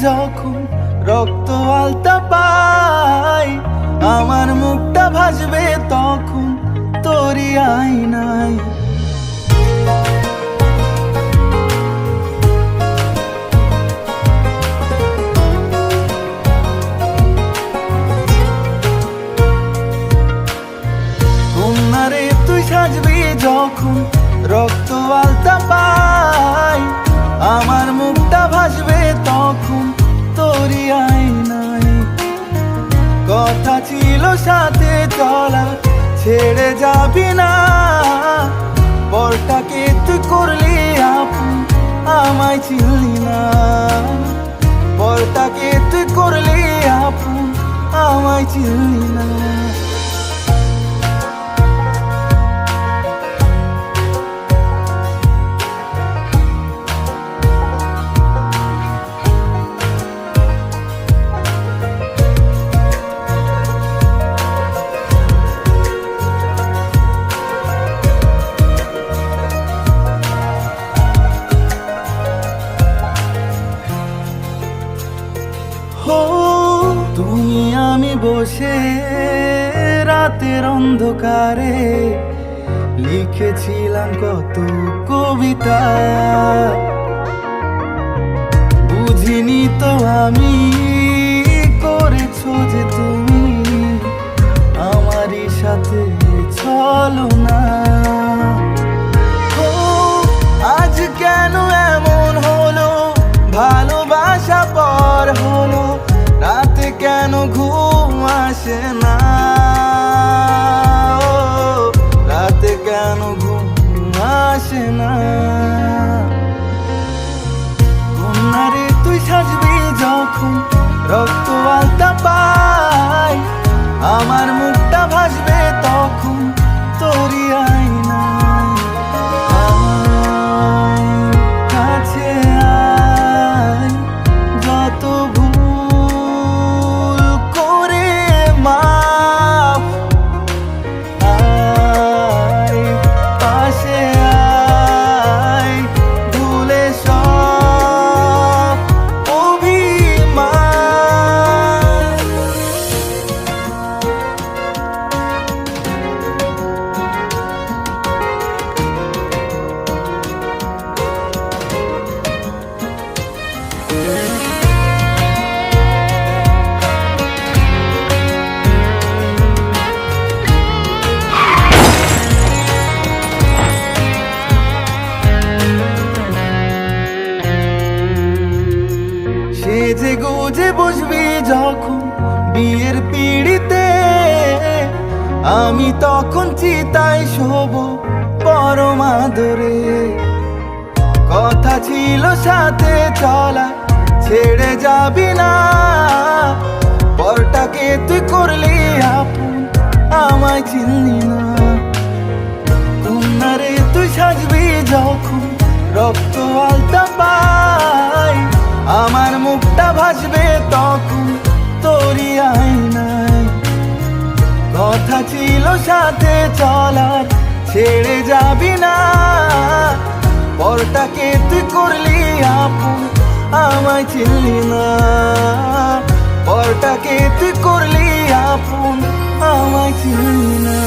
যখন রক্ত আলতা পাই আমার মুখটা ভাসবে তখন তোরই কন্যারে তুই সাজবি যখন কথা ছিল সাথে চলা ছেড়ে যাবি না। বরটাকে তুই করলি আপন আমায় চিনলি না। বরটাকে তুই করলি আপন আমায় চিনলি না। তুমি আমি বসে রাতের অন্ধকারে লিখেছিলাম কত কবিতা। বুঝিনি তো আমি করেছ যে তুমি আমারই সাথে চলো না। সেজে গুজে বসবি যখন বিয়ের পিড়িতে। আমি তখন চিতাই শোব পরম আদরে। কথা ছিল সাথে চলা, ছেড়ে যাবি না। পরটাকে তুই করলি আপন, আমায় চিনলি না। কন্যারে তুই সাজবি যখন রক্ত আলতা মুখটা ভাসবে তখন তোরই আইনায় কথা ছিল সাথে চলার, ছেড়ে যাবি না। পরটাকে তুই করলি আপন, আমায় চিনলি না। পরটাকে তুই করলি আপন, আমায় চিনলি